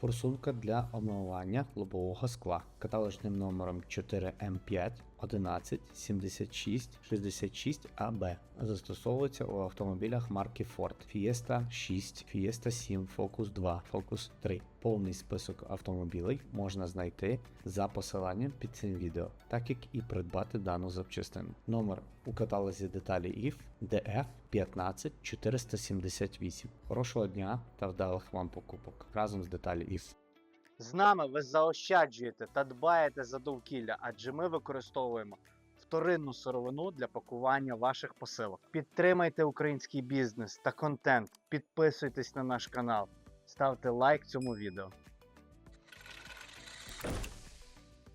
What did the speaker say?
Форсунка для омивання лобового скла каталожним номером 4М5 11 76 66 аб Застосовується у автомобілях марки Ford Fiesta 6, Fiesta 7, Focus 2, Focus 3. Повний список автомобілів можна знайти за посиланням під цим відео, так як і придбати дану запчастину. Номер у каталозі деталі IF DF 15 478. Хорошого дня та вдалих вам покупок разом з деталі IF. З нами ви заощаджуєте та дбаєте за довкілля, адже ми використовуємо вторинну сировину для пакування ваших посилок. Підтримайте український бізнес та контент, підписуйтесь на наш канал, ставте лайк цьому відео.